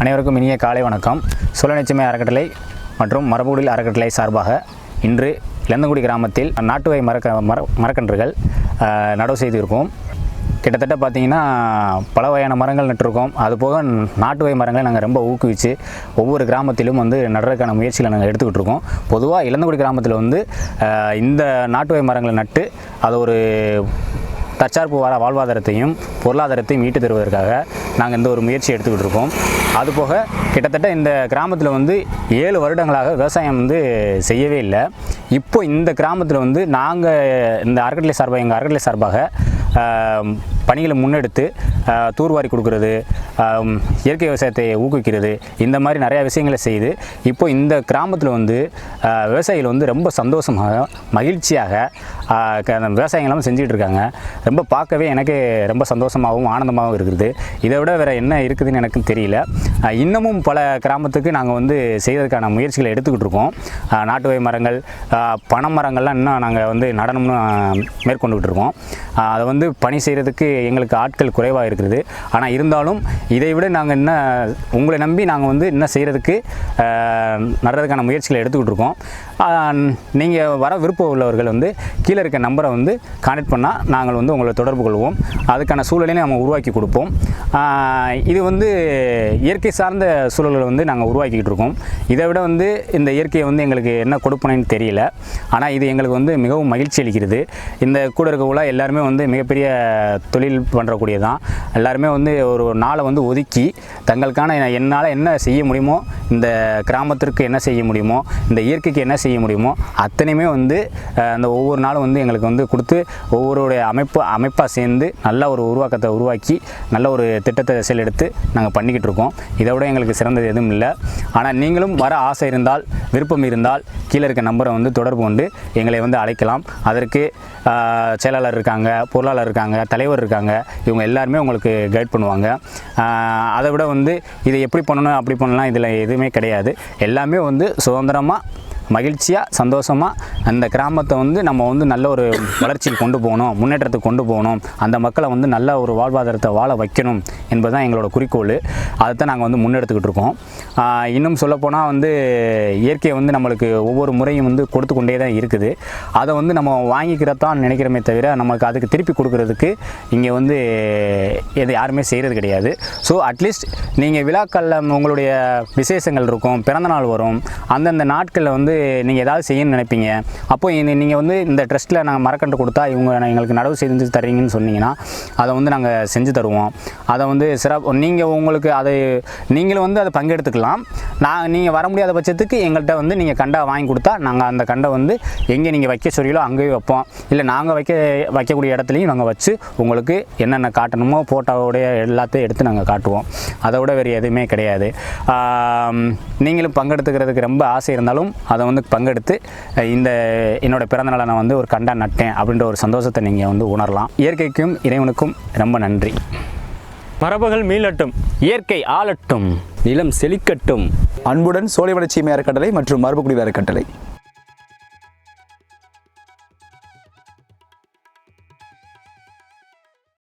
அனைவருக்கும் இனிய காலை வணக்கம். சுழநிச்சமை அறக்கட்டளை மற்றும் மரபுகுடில் அறக்கட்டளை சார்பாக இன்று இளந்தங்குடி கிராமத்தில் நாட்டுவை மரக்க மர மரக்கன்றுகள் நடவு செய்திருக்கோம். கிட்டத்தட்ட பார்த்தீங்கன்னா பல வகையான மரங்கள் நட்டிருக்கோம். அதுபோக நாட்டு வகை மரங்களை நாங்கள் ரொம்ப ஊக்குவிச்சு ஒவ்வொரு கிராமத்திலும் வந்து நடுறதுக்கான முயற்சிகளை நாங்கள் எடுத்துக்கிட்டு இருக்கோம் பொதுவாக இளந்தங்குடி கிராமத்தில் வந்து இந்த நாட்டு வகை மரங்களை நட்டு அதை ஒரு தற்சார்பு வாழ வாழ்வாதாரத்தையும் பொருளாதாரத்தையும் மீட்டு தருவதற்காக நாங்கள் இந்த ஒரு முயற்சி எடுத்துக்கிட்டு இருக்கோம். அதுபோக கிட்டத்தட்ட இந்த கிராமத்தில் வந்து ஏழு வருடங்களாக விவசாயம் வந்து செய்யவே இல்லை. இப்போ இந்த கிராமத்தில் வந்து நாங்கள் இந்த அறக்கட்டளை சார்பாக எங்கள் அறக்கட்டளை சார்பாக பணிகளை முன்னெடுத்து தூர்வாரி கொடுக்கறது இயற்கை விவசாயத்தை ஊக்குவிக்கிறது. இந்த மாதிரி நிறையா விஷயங்களை செய்து இப்போ இந்த கிராமத்தில் வந்து விவசாயிகள் வந்து ரொம்ப சந்தோஷமாக மகிழ்ச்சியாக க- அந்த விவசாயங்களும் செஞ்சுட்டு இருக்காங்க. ரொம்ப பார்க்கவே எனக்கு ரொம்ப சந்தோஷமாகவும் ஆனந்தமாகவும் இருக்குது. இதை விட வேறு என்ன இருக்குதுன்னு எனக்கும் தெரியல. இன்னமும் பல கிராமத்துக்கு நாங்கள் வந்து செய்வதற்கான முயற்சிகளை எடுத்துக்கிட்டு இருக்கோம். நாட்டுவை நாட்டு மரங்கள் பனை மரங்கள்லாம் இன்னும் நாங்கள் வந்து நடனம்னு ஆ, மேற்கொண்டுகிட்டு இருக்கோம். அதை வந்து பணி செய்கிறதுக்கு எங்களுக்கு ஆட்கள் குறைவாக இருக்கிறது ஆனால் இருந்தாலும் இதை விட நாங்கள் என்ன உங்களை நம்பி நாங்கள் வந்து என்ன செய்கிறதுக்கு நடுறதுக்கான முயற்சிகளை எடுத்துக்கிட்டு இருக்கோம். நீங்கள் வர விருப்பம் உள்ளவர்கள் வந்து கீழே இருக்க நம்பரை வந்து கான்டெக்ட் பண்ணால் நாங்கள் வந்து உங்களை தொடர்பு கொள்வோம். அதுக்கான சூழலையும் நம்ம உருவாக்கி கொடுப்போம். இது வந்து இயற்கை சார்ந்த சூழல்களை வந்து நாங்கள் உருவாக்கிக்கிட்டு இருக்கோம். இதை விட வந்து இந்த இயற்கையை வந்து எங்களுக்கு என்ன கொடுப்பனேன்னு தெரியல. ஆனால் இது எங்களுக்கு வந்து மிகவும் மகிழ்ச்சி அளிக்கிறது. இந்த கூட இருக்கக்குள்ள எல்லாருமே வந்து மிகப்பெரிய தொழில் பண்ணுறக்கூடிய தான் எல்லாருமே வந்து ஒரு நாளை வந்து ஒதுக்கி தங்களுக்கான என்னால் என்ன செய்ய முடியுமோ இந்த கிராமத்திற்கு என்ன செய்ய முடியுமோ இந்த இயற்கைக்கு என்ன செய்ய முடியுமோ அத்தனையுமே வந்து அந்த ஒவ்வொரு நாளும் வந்து எங்களுக்கு வந்து கொடுத்து ஒவ்வொருடைய அமைப்பு அமைப்பாக சேர்ந்து நல்ல ஒரு உருவாக்கத்தை உருவாக்கி நல்ல ஒரு திட்டத்தை செயலெடுத்து நாங்கள் பண்ணிக்கிட்டு இருக்கோம். இதை விட எங்களுக்கு சிறந்தது எதுவும் இல்லை. ஆனால் நீங்களும் வர ஆசை இருந்தால் விருப்பம் இருந்தால் கீழே இருக்க நம்பரை வந்து தொடர்பு கொண்டு எங்களை வந்து அழைக்கலாம். அதற்கு செயலாளர் இருக்காங்க பொருளாளர் இருக்காங்க தலைவர் இருக்காங்க இவங்க எல்லாருமே உங்களுக்கு கைட் பண்ணுவாங்க. அதை விட வந்து இதை எப்படி பண்ணணும் அப்படி பண்ணலாம் இதில் எதுவுமே கிடையாது. எல்லாமே வந்து சுதந்திரமாக மகிழ்ச்சியாக சந்தோஷமாக அந்த கிராமத்தை வந்து நம்ம வந்து நல்ல ஒரு வளர்ச்சிக்கு கொண்டு போகணும் முன்னேற்றத்துக்கு கொண்டு போகணும் அந்த மக்களை வந்து நல்ல ஒரு வாழ்வாதாரத்தை வாழ வைக்கணும் என்பது தான் எங்களோட குறிக்கோள். அதைத்தான் நாங்கள் வந்து முன்னெடுத்துக்கிட்டு இருக்கோம். இன்னும் சொல்லப்போனால் வந்து இயற்கையை வந்து நம்மளுக்கு ஒவ்வொரு முறையும் வந்து கொடுத்து கொண்டே தான் இருக்குது. அதை வந்து நம்ம வாங்கிக்கிறதான் நினைக்கிறோமே தவிர நம்மளுக்கு அதுக்கு திருப்பி கொடுக்கறதுக்கு இங்கே வந்து எது யாருமே செய்கிறது கிடையாது. ஸோ அட்லீஸ்ட் நீங்கள் விழாக்களில் உங்களுடைய விசேஷங்கள் இருக்கும் பிறந்தநாள் வரும் அந்தந்த நாட்களில் வந்து நீங்கள் ஏதாவது செய்யணும்னு நினைப்பீங்க. அப்போ நீங்கள் வந்து இந்த ட்ரஸ்ட்டில் நாங்கள் மரக்கன்று கொடுத்தா இவங்க எங்களுக்கு நடவு செஞ்சு தரீங்கன்னு சொன்னீங்கன்னா அதை வந்து நாங்கள் செஞ்சு தருவோம். அதை வந்து சிறப்பு நீங்கள் உங்களுக்கு அதை நீங்களும் வந்து அதை பங்கெடுத்துக்கலாம். நான் நீங்கள் வர முடியாத பட்சத்துக்கு எங்கள்கிட்ட வந்து நீங்கள் கண்டை வாங்கி கொடுத்தா நாங்கள் அந்த கண்டை வந்து எங்கே நீங்கள் வைக்க சொல்லியோ அங்கேயே வைப்போம். இல்லை நாங்கள் வைக்க வைக்கக்கூடிய இடத்துலையும் நாங்கள் வச்சு உங்களுக்கு என்னென்ன காட்டணுமோ ஃபோட்டோவுடைய எல்லாத்தையும் எடுத்து நாங்கள் காட்டுவோம். அதை விட வேறு எதுவுமே கிடையாது. நீங்களும் பங்கெடுத்துக்கிறதுக்கு ரொம்ப ஆசை இருந்தாலும் அதை வந்து பங்கெடுத்து இந்த என்னோட பிறந்தநாளை நான் வந்து ஒரு கண்டா நட்டேன் அப்படின்ற ஒரு சந்தோஷத்தை நீங்கள் வந்து உணரலாம். இயற்கைக்கும் இறைவனுக்கும் ரொம்ப நன்றி. மரபுகள் மீளட்டும் இயற்கை ஆளட்டும் நிலம் செழிக்கட்டும். அன்புடன் சோலைவன சீமை அறக்கட்டளை மற்றும் மரபுக்குடி அறக்கட்டளை